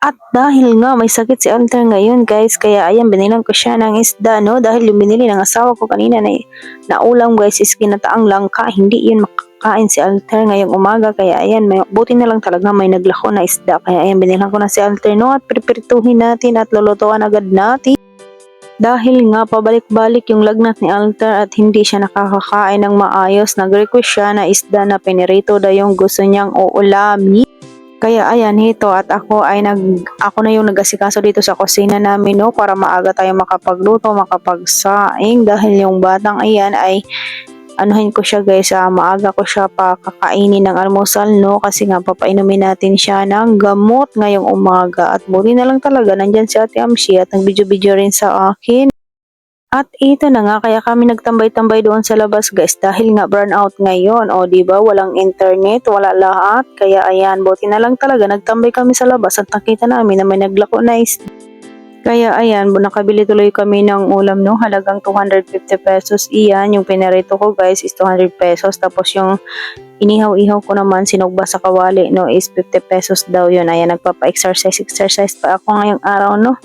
At dahil nga may sakit si Alter ngayon guys, kaya ayan binilang ko siya ng isda no? Dahil yung binili ng asawa ko kanina na, na guys is kinataang langka, hindi yun makakain si Alter ngayong umaga. Kaya ayan may, buti na lang talaga may naglako na isda. Kaya ayan binilang ko na si Alter no? At prepirituhin natin at lulutuan agad natin. Dahil nga pabalik-balik yung lagnat ni Alter at hindi siya nakakakain ng maayos, nag-request siya na isda na pinirito daw yung gusto niyang uulami. Kaya ayan ito at ako ay nag ako na yung nagasikaso dito sa kusina namin no para maaga tayo makapagluto, makapagsaing dahil yung batang ayan ay anuhin ko siya guys, ah, maaga ko siya pa kakainin ng almusal no kasi nga papainumin natin siya ng gamot ngayong umaga at buti na lang talaga nandyan si Ate Amshi at nagbidyo-bidyo rin sa akin. At ito na nga, kaya kami nagtambay-tambay doon sa labas guys dahil nga burnout ngayon. O di ba walang internet, wala lahat. Kaya ayan, buti na lang talaga nagtambay kami sa labas at nakita namin na may naglako na is kaya ayan, nakabili tuloy kami ng ulam no, halagang 250 pesos. Iyan, yung pinarito ko guys is 200 pesos. Tapos yung inihaw-ihaw ko naman, sinugba sa kawali no, is 50 pesos daw yun. Ayan, nagpapa-exercise, exercise pa ako ngayong araw no.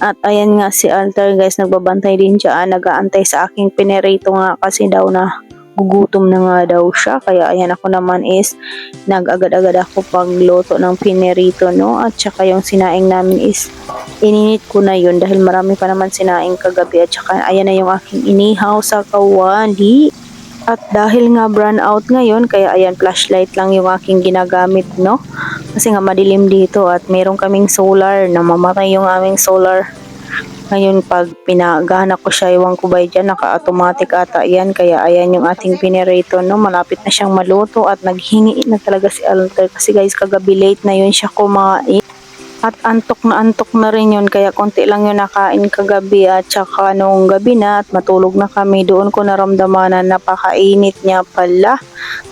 At ayan nga si Alter guys, nagbabantay din siya, nagaantay sa aking pinarito nga kasi daw na gugutom na nga daw siya. Kaya ayan ako naman is nag-agad-agad ako pagluto ng pinerito no. At saka yung sinaing namin is ininit ko na yun dahil marami pa naman sinaing kagabi at saka ayan na yung aking inihaw sa kawali. At dahil nga brown out ngayon, kaya ayan flashlight lang yung aking ginagamit, no? Kasi nga madilim dito at meron kaming solar, namamatay yung aming solar. Ngayon pag pinagana ko siya, iwan ko ba dyan, naka-automatic ata yan. Kaya ayan yung ating pinerator, no? Malapit na siyang maluto at naghingi na talaga si Alter. Kasi guys, kagabi late na yun siya kumain. At antok na antok na rin yun, kaya konti lang yun nakain kagabi at saka nung gabi na at matulog na kami, doon ko naramdaman na napakainit niya pala.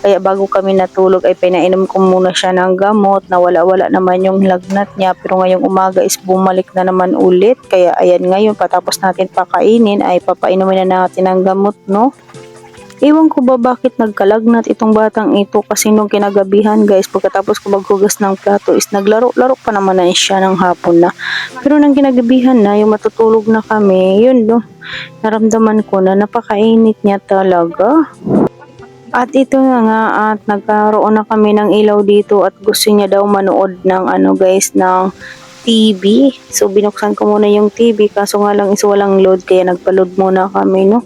Kaya bago kami natulog ay pinainom ko muna siya ng gamot na wala-wala naman yung lagnat niya pero ngayong umaga is bumalik na naman ulit. Kaya ayan ngayon patapos natin pakainin ay papainumin na natin ng gamot no. Ewan ko ba bakit nagkalagnat itong batang ito kasi nung kinagabihan guys pagkatapos ko maghugas ng plato is naglaro-laro pa naman na siya ng hapon na. Pero nang kinagabihan na yung matutulog na kami yun no naramdaman ko na napakainit niya talaga. At ito na nga at nagkaroon na kami ng ilaw dito at gusto niya daw manood ng ano guys ng TV. So binuksan ko muna yung TV kaso nga lang is walang load kaya nagpa-load muna kami no.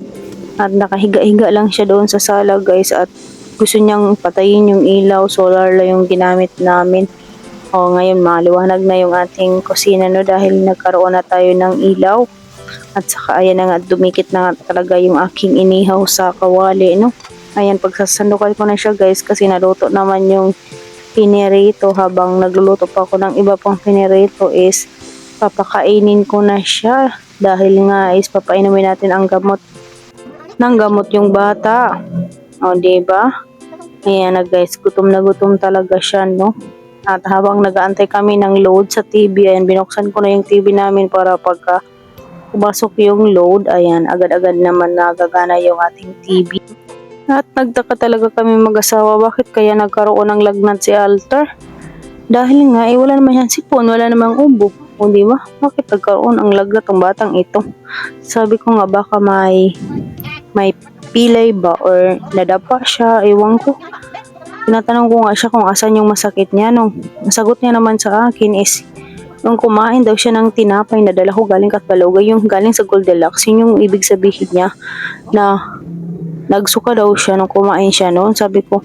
At nakahiga-higa lang siya doon sa sala guys at gusto niyang patayin yung ilaw, solar lang yung ginamit namin. O ngayon maliwanag na yung ating kusina no dahil nagkaroon na tayo ng ilaw. At saka ayan na nga dumikit na nga talaga yung aking inihaw sa kawali no. Ayan pagsasandukan ko na siya guys kasi naluto naman yung pinirito habang nagluluto pa ako ng iba pang pinirito is papakainin ko na siya dahil nga is papainumin natin ang gamot ng gamot yung bata. O, ba? Ayan na guys, gutom na gutom talaga siya, no? At habang nagaantay kami ng load sa TV, ayan, binuksan ko na yung TV namin para pagka pumasok yung load, ayan, agad-agad naman nagagana yung ating TV. At nagtaka talaga kami mag-asawa, bakit kaya nagkaroon ng lagnat si Alter? Dahil nga, eh, wala naman yan sipon, wala namang ubo. O, di ba? Bakit nagkaroon ang lagnat ng batang ito? Sabi ko nga, baka may may pilay ba or nadapa siya, ewan ko. Tinatanong ko nga siya kung asan yung masakit niya. Nung nasagot niya naman sa akin is nung kumain daw siya ng tinapay na dala ko galing Katbaloga, yung galing sa Goldilocks, yun yung ibig sabihin niya na nagsuka daw siya nung kumain siya noon. Sabi ko,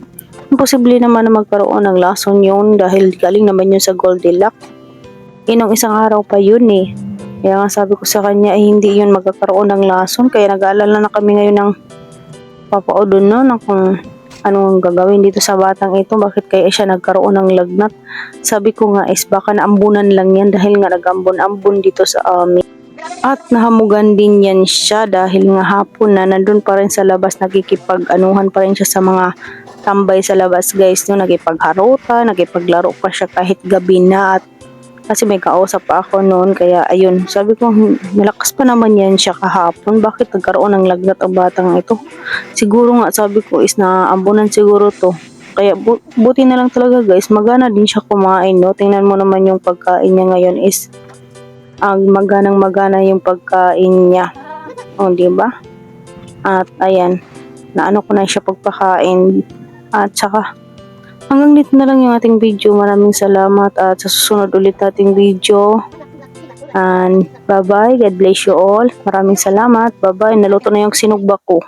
imposible naman na magkaroon ng lason yun dahil galing naman yun sa Goldilocks. Inong isang araw pa yun eh. Kaya nga sabi ko sa kanya, eh, hindi yun magkakaroon ng lason. Kaya nag-aalala na kami ngayon ng papaodon no, na kung anong gagawin dito sa batang ito. Bakit kaya siya nagkaroon ng lagnat? Sabi ko nga is baka naambunan lang yan dahil nga nagambon-ambon dito sa amin. At nahamugan din yan siya dahil nga hapon na nandun pa rin sa labas nakikipag-anuhan pa rin siya sa mga tambay sa labas guys no nakipagharuta, nakipaglaro pa siya kahit gabi na at kasi may kausap pa ako noon kaya ayun sabi ko "Hmm, malakas pa naman yan siya kahapon bakit nagkaroon ng lagnat ang batang ito siguro nga sabi ko is naambunan siguro to Kaya bu- buti na lang talaga guys, magana din siya kumain, no? Tingnan mo naman yung pagkain niya ngayon is ang maganang magana yung pagkain niya. O, di ba? At ayan, naano ko na siya pagpakain. At saka, hanggang dito na lang yung ating video. Maraming salamat at sa susunod ulit nating video. And bye-bye. God bless you all. Maraming salamat. Bye-bye. Naluto na yung sinugba ko.